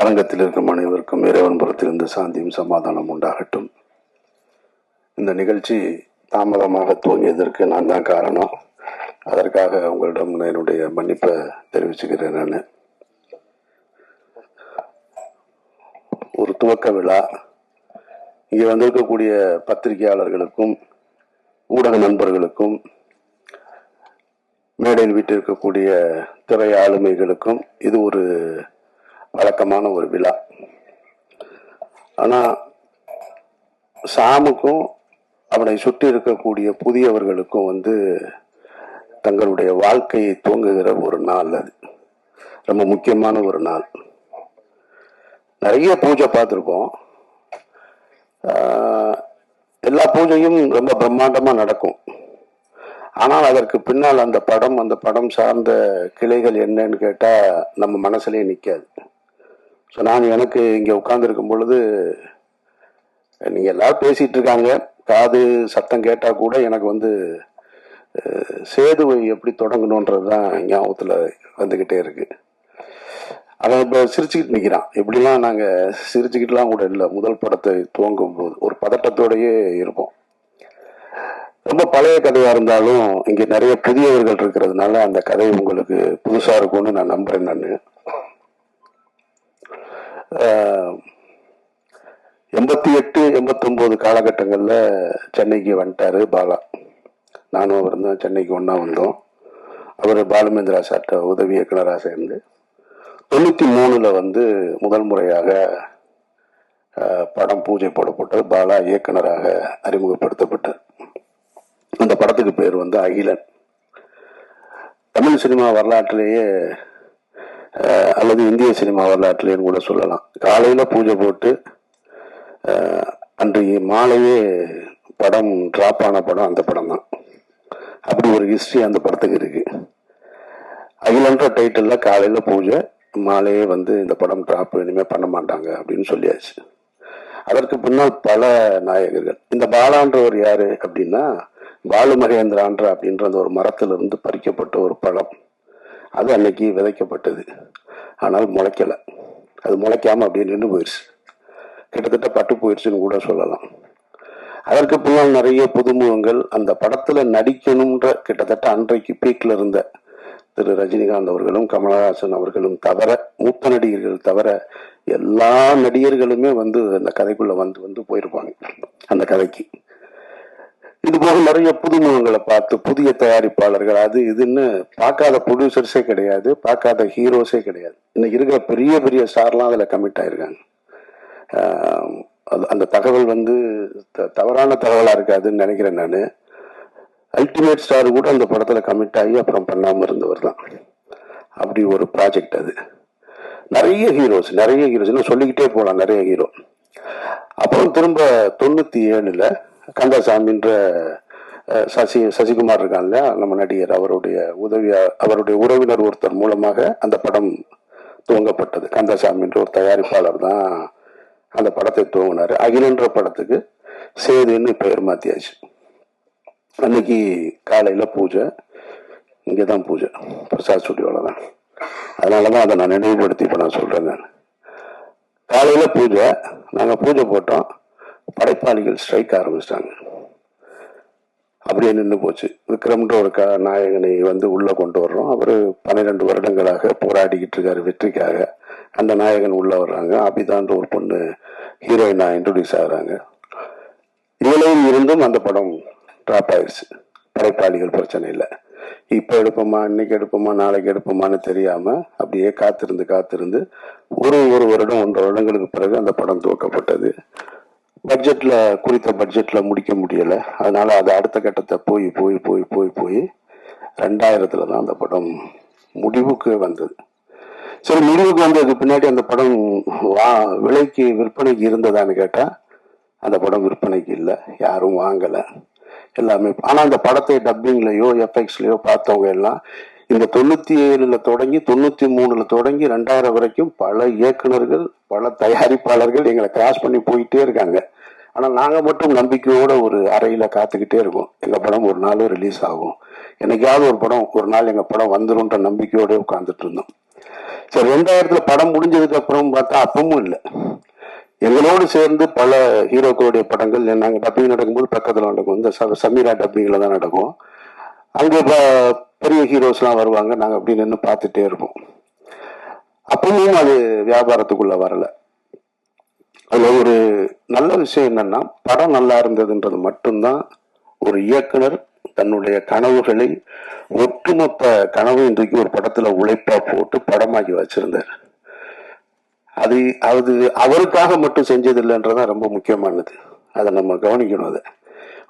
அரங்கத்தில் இருக்கும் அனைவருக்கும் இறைவன் புறத்திலிருந்து சாந்தியும் சமாதானம் உண்டாகட்டும். இந்த நிகழ்ச்சி தாமதமாக துவங்கியதற்கு நான் தான் காரணம். அதற்காக உங்களிடம் என்னுடைய மன்னிப்பை தெரிவிச்சுக்கிறேன் நான். ஒரு துவக்க விழா. இங்கே வந்திருக்கக்கூடிய பத்திரிகையாளர்களுக்கும் ஊடக நண்பர்களுக்கும் மேடையில் வீட்டிருக்கக்கூடிய திரை ஆளுமைகளுக்கும் இது ஒரு வழக்கமான ஒரு விழா. ஆனால் சாமுக்கும் அவனை சுற்றி இருக்கக்கூடிய புதியவர்களுக்கும் வந்து தங்களுடைய வாழ்க்கையை துவங்குகிற ஒரு நாள் அது. ரொம்ப முக்கியமான ஒரு நாள். நிறைய பூஜை பார்த்துருக்கோம். எல்லா பூஜையும் ரொம்ப பிரம்மாண்டமாக நடக்கும். ஆனால் அதற்கு பின்னால் அந்த படம் அந்த படம் சார்ந்த கிளைகள் என்னன்னு கேட்டால் நம்ம மனசுலேயே நிற்காது ஸோ நான் எனக்கு இங்கே உட்காந்துருக்கும் பொழுது நீங்கள் எல்லாரும் பேசிகிட்டு இருக்காங்க. காது சத்தம் கேட்டால் கூட எனக்கு வந்து சேதுவை எப்படி தொடங்கணுன்றது தான் ஞாபகத்தில் வந்துக்கிட்டே இருக்குது அவன் இப்போ சிரிச்சுக்கிட்டு நிற்கிறான் இப்படிலாம் நாங்கள் சிரிச்சுக்கிட்டுலாம் கூட இல்லை. முதல் படத்தை துவங்கும் போது ஒரு பதட்டத்தோடையே இருப்போம். ரொம்ப பழைய கதையாக இருந்தாலும் இங்கே நிறைய புதியவர்கள் இருக்கிறதுனால அந்த கதை உங்களுக்கு புதுசாக இருக்கும்னு நான் நம்புகிறேன் நான். எண்பத்தி எட்டு எண்பத்தொம்போது காலகட்டங்களில் சென்னைக்கு வந்துட்டார் பாலா. நானும் அவர் தான் சென்னைக்கு ஒன்றா வந்தோம். அவர் பாலுமேந்திரா சார்ட்ட உதவி இயக்குனராக சேர்ந்து தொண்ணூற்றி மூணில் வந்து முதல் முறையாக படம் பூஜை போடப்பட்டது. பாலா இயக்குனராக அறிமுகப்படுத்தப்பட்டார். அந்த படத்துக்கு பேர் வந்து அகிலன். தமிழ் சினிமா வரலாற்றிலேயே அல்லது இந்திய சினிமா வரலாற்றிலேயும் கூட சொல்லலாம். காலையில் பூஜை போட்டு அஹ், அன்றைய மாலையே படம் ட்ராப் ஆன படம் அந்த படம் தான். அப்படி ஒரு ஹிஸ்ட்ரி அந்த படத்துக்கு இருக்கு. அகிலன்ற டைட்டிலில் காலையில் பூஜை மாலையே வந்து இந்த படம் ட்ராப் இனிமேல் பண்ண மாட்டாங்க அப்படின்னு சொல்லியாச்சு. அதற்கு பின்னால் பல நாயகர்கள். இந்த பாலான்றவர் யாரு அப்படின்னா பாலு மகேந்திரான்ற அப்படின்ற அந்த ஒரு மரத்திலிருந்து பறிக்கப்பட்ட ஒரு பழம். அது அன்னைக்கு விதைக்கப்பட்டது. ஆனால் முளைக்கலை. அது முளைக்காமல் அப்படியே நின்று போயிடுச்சு கிட்டத்தட்ட பட்டு போயிடுச்சுன்னு கூட சொல்லலாம். அதற்கு பின்னால் நிறைய புதுமுகங்கள் அந்த படத்தில் நடிக்கணுன்ற கிட்டத்தட்ட அன்றைக்கு பீக்கில் இருந்த திரு ரஜினிகாந்த் அவர்களும் கமலஹாசன் அவர்களும் தவிர மூத்த நடிகர்கள் தவிர எல்லா நடிகர்களுமே வந்து அந்த கதைக்குள்ளே வந்து வந்து போயிருப்பாங்க. அந்த கதைக்கு. இது போக நிறைய புதுமுகங்களை பார்த்து புதிய தயாரிப்பாளர்கள் அது இதுன்னு பார்க்காத ப்ரொடியூசர்ஸே கிடையாது பார்க்காத ஹீரோஸே கிடையாது. இன்னைக்கு இருக்கிற பெரிய பெரிய ஸ்டார்லாம் அதில் கமிட் ஆயிருக்காங்க. அது- அந்த தகவல் வந்து த- தவறான தகவலாக இருக்காதுன்னு நினைக்கிறேன் நான். அல்டிமேட் ஸ்டார் கூட அந்த படத்தில் கமிட் ஆகி அப்புறம் பண்ணாமல் இருந்தவர் தான். அப்படி ஒரு ப்ராஜெக்ட் அது. நிறைய ஹீரோஸ் நிறைய ஹீரோஸ் இன்னும் சொல்லிக்கிட்டே போகலாம் நிறைய ஹீரோ அப்புறம் திரும்ப தொண்ணூற்றி ஏழில் கந்தசாமின்ற சசி சசிகுமார் இருக்காங்க இல்லையா? நம்ம நடிகர் அவருடைய உதவியா அவருடைய உறவினர் ஒருத்தர் மூலமாக அந்த படம் துவங்கப்பட்டது. கந்தசாமின்ற ஒரு தயாரிப்பாளர் தான் அந்த படத்தை துவங்கினார். அகிலன்ற படத்துக்கு சேதுன்னு பெயர் மாத்தியாச்சு. அன்னைக்கு காலையில் பூஜை. இங்கே தான் பூஜை. பிரசாத் ஸ்டுடியோல தான். அதனாலதான் அதை நான் நினைவுபடுத்தி இப்போ நான் சொல்கிறேன் நான் காலையில் பூஜை. நாங்கள் பூஜை போட்டோம். படைப்பாளிகள் ஸ்ட்ரைக் ஆரம்பிச்சிட்டாங்க. அப்படியே நின்று போச்சு. விக்ரம்ன்ற ஒரு க நாயகனை வந்து உள்ளே கொண்டு வர்றோம். அவர் பன்னிரெண்டு வருடங்களாக போராடிக்கிட்டு இருக்காரு வெற்றிக்காக. அந்த நாயகன் உள்ளே வர்றாங்க. அபிதான்ற ஒரு பொண்ணு ஹீரோயினா இன்ட்ரடியூஸ் ஆகுறாங்க. இவ்வளவு இருந்தும் அந்த படம் ட்ராப் ஆயிடுச்சு படைப்பாளிகள் பிரச்சனை இல்லை. இப்போ எடுப்போமா இன்னைக்கு எடுப்போமா நாளைக்கு எடுப்போமான்னு தெரியாமல் அப்படியே காத்திருந்து காத்திருந்து ஒரு ஒரு வருடம் ஒன்றரை வருடங்களுக்கு பிறகு அந்த படம் துவக்கப்பட்டது. பட்ஜெட்ல குறித்த பட்ஜெட்ல முடிக்க முடியல. அதனால அது அடுத்த கட்டத்தை போய் போய் போய் போய் போய் ரெண்டாயிரத்துல தான் அந்த படம் முடிவுக்கு வந்தது. சரி முடிவுக்கு வந்ததுக்கு பின்னாடி அந்த படம் வா விலைக்கு விற்பனைக்கு இருந்ததான்னு கேட்டால் அந்த படம் விற்பனைக்கு இல்லை. யாரும் வாங்கலை. எல்லாமே ஆனால் அந்த படத்தை டப்பிங்லேயோ எஃப்எக்ஸ்லேயோ பார்த்தவங்க எல்லாம் இந்த தொண்ணூத்தி ஏழுல தொடங்கி தொண்ணூத்தி மூணுல தொடங்கி ரெண்டாயிரம் வரைக்கும் பல இயக்குனர்கள் பல தயாரிப்பாளர்கள் எங்களை கிராஸ் பண்ணி போயிட்டே இருக்காங்க. ஆனா நாங்க மட்டும் நம்பிக்கையோட ஒரு அறையில காத்துக்கிட்டே இருக்கோம். எங்க படம் ஒரு நாள் ரிலீஸ் ஆகும். என்னைக்காவது ஒரு படம் ஒரு நாள் எங்க படம் வந்துரும்ன்ற நம்பிக்கையோட உட்காந்துட்டு இருந்தோம். சரி ரெண்டாயிரத்துல படம் முடிஞ்சதுக்கு அப்புறம் பார்த்தா அப்பவும் இல்லை. எங்களோடு சேர்ந்து பல ஹீரோக்களுடைய படங்கள் நாங்கள் டப்பிங் நடக்கும்போது பக்கத்தில் நடக்கும். இந்த ச- சமீரா டப்பிங்கில் தான் நடக்கும். அங்கே இப்போ பெரிய ஹீரோஸ்லாம் வருவாங்க. நாங்கள் அப்படி நின்று பார்த்துட்டே இருப்போம். அப்பவும் அது வியாபாரத்துக்குள்ளே வரலை. அதில் ஒரு நல்ல விஷயம் என்னென்னா படம் நல்லா இருந்ததுன்றது மட்டும்தான் ஒரு இயக்குனர் தன்னுடைய கனவுகளை ஒட்டுமொத்த கனவு இன்றைக்கு ஒரு படத்தில் உழைப்பா போட்டு படமாக்கி வச்சுருந்தார். அது அது அவருக்காக மட்டும் செஞ்சது இல்லைன்றதான் ரொம்ப முக்கியமானது. அதை நம்ம கவனிக்கணும் அதை.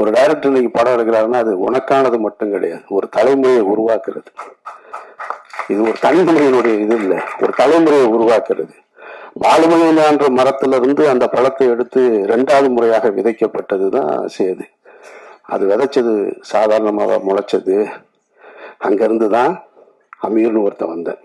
ஒரு டைரக்டர் இன்னைக்கு படம் எடுக்கிறாருன்னா அது உனக்கானது மட்டும் கிடையாது. ஒரு தலைமுறையை உருவாக்குறது. இது ஒரு தனிமுறையினுடைய இது இல்லை. ஒரு தலைமுறையை உருவாக்குறது. பாலுமணியிலான்ற மரத்திலிருந்து அந்த பழத்தை எடுத்து ரெண்டாவது முறையாக விதைக்கப்பட்டது தான் சேது. அது விதைச்சது சாதாரணமாக முளைச்சது. அங்கேருந்து தான் அமீர்னு ஒருத்தன் வந்தேன்.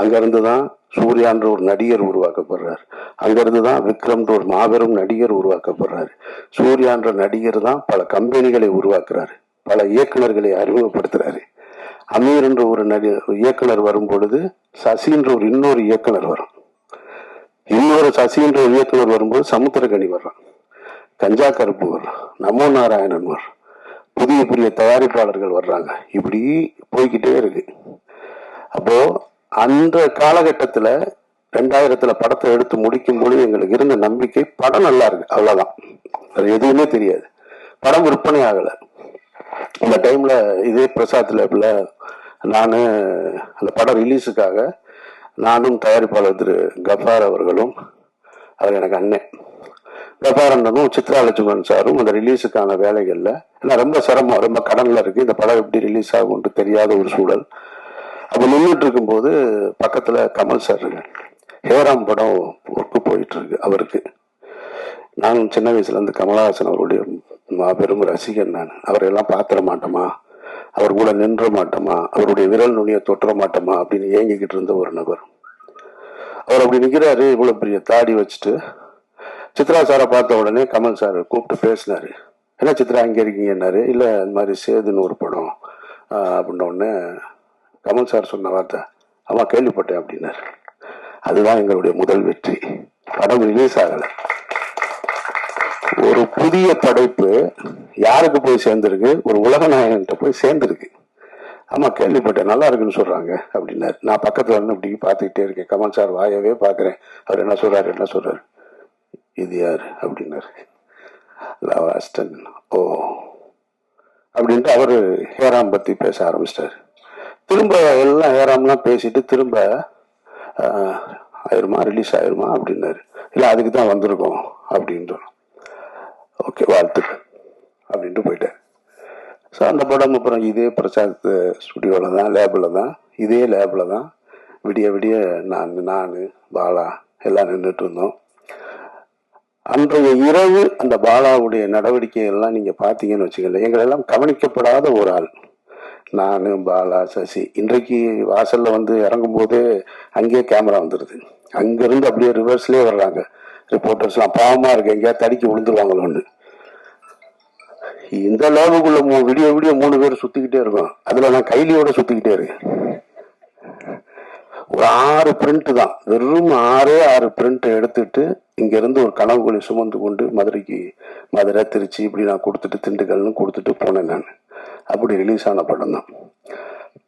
அங்கேருந்து தான் சூர்யான்ற ஒரு நடிகர் உருவாக்கப்படுறார். அங்கிருந்து தான் விக்ரம்ன்ற ஒரு மாபெரும் நடிகர் உருவாக்கப்படுறாரு. சூர்யான்ற நடிகர் தான் பல கம்பெனிகளை உருவாக்குறாரு. பல இயக்குநர்களை அறிமுகப்படுத்துறாரு. அமீர் என்ற ஒரு நடி இயக்குனர் வரும் பொழுது சசின்ற ஒரு இன்னொரு இயக்குனர் வரும். இன்னொரு சசின்ற ஒரு இயக்குனர் வரும்போது சமுத்திரகனி வர்றான். கஞ்சா கருப்பு வர்றான். நமோ நாராயணன் வர்றான். புதிய புதிய தயாரிப்பாளர்கள் வர்றாங்க. இப்படி போய்கிட்டே இருக்கு. அப்போ அந்த காலகட்டத்தில் ரெண்டாயிரத்துல படத்தை எடுத்து முடிக்கும் பொழுது எங்களுக்கு இருந்த நம்பிக்கை படம் நல்லா இருக்கு அவ்வளவுதான். அது எதுவுமே தெரியாது. படம் விற்பனை ஆகலை. அந்த டைம்ல இதே பிரசாத் லேப்ல நான் அந்த படம் ரிலீஸுக்காக நானும் தயாரிப்பாளர் திரு கஃபார் அவர்களும் அவர் எனக்கு அண்ணன். கஃபார் அண்ணனும் சித்ரா லட்சுமணன் சாரும் அந்த ரிலீஸுக்கான வேலைகளில் ஏன்னா ரொம்ப சிரமம் ரொம்ப கடனில் இருக்குது இந்த படம் எப்படி ரிலீஸ் ஆகும்னு தெரியாத ஒரு சூழல். அப்ப நின்றுட்டு இருக்கும்போது பக்கத்தில் கமல் சார் ஹேராம் படம் ஒர்க்கு போயிட்டுருக்கு அவருக்கு. நான் சின்ன வயசுலேருந்து கமலஹாசன் அவருடைய மாபெரும் ரசிகன் நான். அவரையெல்லாம் பார்த்துட மாட்டோமா? அவர் கூட நின்ற மாட்டோமா? அவருடைய விரல் நுனியை தொட்டுற மாட்டோமா? அப்படின்னு ஏங்கிக்கிட்டு இருந்த ஒரு நபர். அவர் அப்படி நிற்கிறாரு இவ்வளோ பெரிய தாடி வச்சுட்டு. சித்ரா சாரை பார்த்த உடனே கமல் சார் கூப்பிட்டு பேசினாரு. என்ன சித்ரா அங்கே இருக்கீங்கன்னாரு? இல்லை இந்த மாதிரி சேதுன்னு ஒரு படம். அப்படின்ன உடனே கமல் சார் சொன்ன வார்த்தை. அவன் கேள்விப்பட்டேன் அப்படின்னாரு. அதுதான் எங்களுடைய முதல் வெற்றி. படம் ரிலீஸ் ஆகல. ஒரு புதிய படைப்பு யாருக்கு போய் சேர்ந்திருக்கு? ஒரு உலக நாயகன்கிட்ட போய் சேர்ந்திருக்கு. ஆமா கேள்விப்பட்டேன் நல்லா இருக்குன்னு சொல்றாங்க அப்படின்னாரு. நான் பக்கத்துல வந்து இப்படி பார்த்துக்கிட்டே இருக்கேன். கமல் சார் வாயவே பார்க்குறேன். அவர் என்ன சொல்றாரு என்ன சொல்றாரு? இது யார் அப்படின்னாரு. லவ் அஸ்டன் ஓ. அப்படின்ட்டு அவர் ஹேராம் பற்றி பேச ஆரம்பிச்சிட்டாரு. திரும்ப எல்லாம் ஏறாமலாம் பேசிட்டு திரும்ப ஆயிருமா ரிலீஸ் ஆயிருமா அப்படின்னாரு. இல்லை அதுக்கு தான் வந்திருக்கோம் அப்படின்றோம். ஓகே வாழ்த்துக்கள் அப்படின்ட்டு போயிட்டேன் ஸோ அந்த படம் அப்புறம் இதே பிரசாத் ஸ்டுடியோவில் தான் லேபில் தான் இதே லேபில் தான் விடிய விடிய நான் நான் பாலா எல்லாம் நின்றுட்டு இருந்தோம். அன்றைய இரவு அந்த பாலாவுடைய நடவடிக்கை எல்லாம் நீங்கள் பார்த்தீங்கன்னு வச்சுக்கல எங்களெல்லாம் கவனிக்கப்படாத ஒரு ஆள். நான் பாலா சசி. இன்றைக்கு வாசலில் வந்து இறங்கும் போது அங்கேயே கேமரா வந்துடுது அங்கேருந்து அப்படியே ரிவர்ஸ்லேயே வர்றாங்க. ரிப்போர்ட்டர்ஸ்லாம் பாவமாக இருக்கு. எங்கேயாவது தடிக்கி விழுந்துருவாங்களோன்னு. இந்த லெவலுக்குள்ள மூ விடிய விடிய மூணு பேர் சுற்றிக்கிட்டே இருக்கோம் அதில் நான் கைலியோட சுற்றிக்கிட்டே இருக்கேன். ஒரு ஆறு பிரிண்ட் தான். வெறும் ஆறே ஆறு பிரிண்ட்டை எடுத்துட்டு இங்கேருந்து ஒரு கனவுகளை சுமந்து கொண்டு மதுரைக்கு மதுரை திருச்சி இப்படி நான் கொடுத்துட்டு திண்டுக்கல்னு கொடுத்துட்டு போனேன் நான். அப்படி ரிலீஸ் ஆன படம் தான்.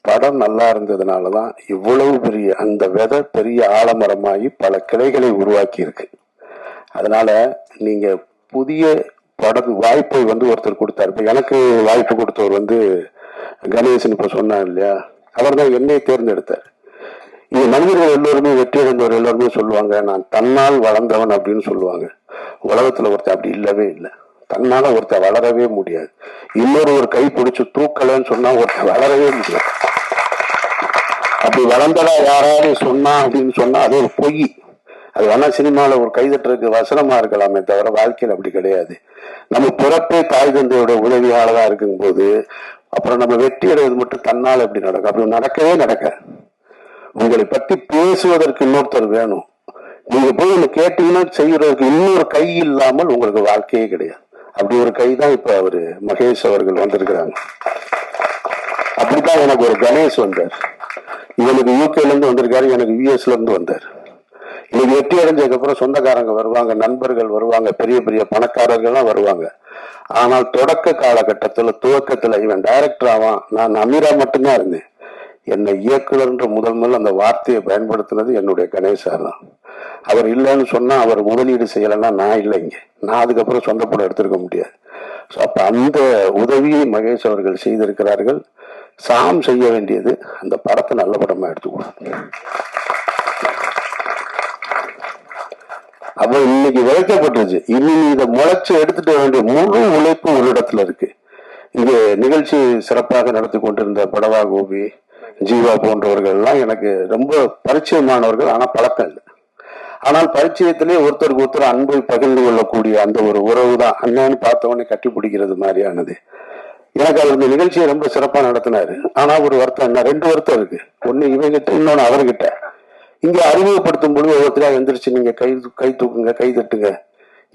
படம் நல்லா இருந்ததுனால தான் இவ்வளவு பெரிய அந்த விதை பெரிய ஆலமரமாகி பல கிளைகளை உருவாக்கி இருக்கு அதனால நீங்க புதிய படம் வாய்ப்பை வந்து ஒருத்தர் கொடுத்தாரு. இப்போ எனக்கு வாய்ப்பு கொடுத்தவர் வந்து கணேசன் இப்போ சொன்னார் இல்லையா? அவர் தான் என்னை தேர்ந்தெடுத்தார். இது மனிதர்கள் எல்லோருமே வெற்றி அடைந்தவர் எல்லோருமே சொல்லுவாங்க நான் தன்னால் வளர்ந்தவன் அப்படின்னு சொல்லுவாங்க. உலகத்தில் ஒருத்தர் அப்படி இல்லவே இல்லை. தன்னால ஒருத்த வளரவே முடியாது. இன்னொரு ஒரு கை பிடிச்சு தூக்கலன்னு சொன்னா ஒருத்த வளரவே முடியாது. அப்படி வளர்ந்ததா யாராவது சொன்னா அப்படின்னு சொன்னா அது ஒரு பொய். அது வேணா சினிமாவில் ஒரு கைதட்டுறதுக்கு வசனமா இருக்கலாமே தவிர வாழ்க்கையில் அப்படி கிடையாது. நம்ம பிறப்பே தாய் தந்தையோட உதவியால தான் இருக்கும்போது அப்புறம் நம்ம வெற்றி அடைவது மட்டும் தன்னால் எப்படி நடக்கும்? அப்படி நடக்கவே நடக்க உங்களை பத்தி பேசுவதற்கு இன்னொருத்தர் வேணும். நீங்க போய் ஒன்று கேட்டீங்கன்னா செய்யறதுக்கு இன்னொரு கை இல்லாமல் உங்களுக்கு வாழ்க்கையே கிடையாது. அப்படி ஒரு கை தான் இப்ப அவரு மகேஷ் அவர்கள் வந்திருக்கிறாங்க. அப்படித்தான் எனக்கு ஒரு கணேஷ் வந்தார். இவனுக்கு யூகேல இருந்து வந்திருக்காரு எனக்கு யூஎஸ்ல இருந்து வந்தார். இன்னைக்கு வெற்றி அடைஞ்சதுக்கு அப்புறம் சொந்தக்காரங்க வருவாங்க நண்பர்கள் வருவாங்க பெரிய பெரிய பணக்காரர்கள்லாம் வருவாங்க. ஆனால் தொடக்க காலகட்டத்தில் துவக்கத்தில் இவன் டைரக்டர் ஆவான். நான் அமீரா மட்டும்தான் இருந்தேன். என்னை இயக்குனர்ன்ற முதல் முதல் அந்த வார்த்தையை பயன்படுத்தினது என்னுடைய கணேசார் தான். அவர் இல்லைன்னு சொன்னா அவர் முதலீடு செய்யலைன்னா நான் இல்லை இங்கே. நான் அதுக்கப்புறம் சொந்த படம் எடுத்திருக்க முடியாது. ஸோ அப்போ அந்த உதவியை மகேஷ் அவர்கள் செய்திருக்கிறார்கள். சாம் செய்ய வேண்டியது அந்த படத்தை நல்ல படமா எடுத்துக்கணும் அப்போ இன்னைக்கு விளைக்கப்பட்டுருச்சு. இனி இதை முளைச்சு எடுத்துட்டு வேண்டிய முழு உழைப்பு ஒரு இடத்துல இருக்கு. இங்கே நிகழ்ச்சி சிறப்பாக நடத்தி கொண்டிருந்த படவா கோபி ஜீவா போன்றவர்கள்லாம் எனக்கு ரொம்ப பரிச்சயமானவர்கள் ஆனால் பழக்கம் இல்லை. ஆனால் பரிச்சயத்திலே ஒருத்தருக்கு ஒருத்தர் அன்பை பகிர்ந்து கொள்ளக்கூடிய அந்த ஒரு உறவு தான். அண்ணன்னு பார்த்த உடனே கட்டி பிடிக்கிறது மாதிரியானது. எனக்கு அவர் இந்த நிகழ்ச்சியை ரொம்ப சிறப்பாக நடத்தினாரு. ஆனால் ஒரு வருத்தம் என்ன ரெண்டு வருத்தம் இருக்கு. ஒன்று இவங்கிட்ட இன்னொன்று அவர்கிட்ட. இங்கே அறிமுகப்படுத்தும் பொழுது ஒவ்வொருத்தராக எந்திரிச்சு நீங்கள் கை கை தூக்குங்க கை தட்டுங்க.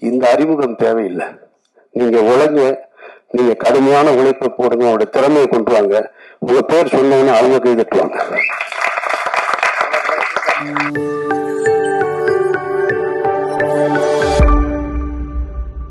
இந்த அறிமுகம் தேவையில்லை. நீங்கள் உழைங்க நீங்க கடுமையான உழைப்பை போடுங்க உங்களுடைய திறமையை கொண்டு வாங்க. உங்க பேர் சொன்னோன்னு அவங்க கை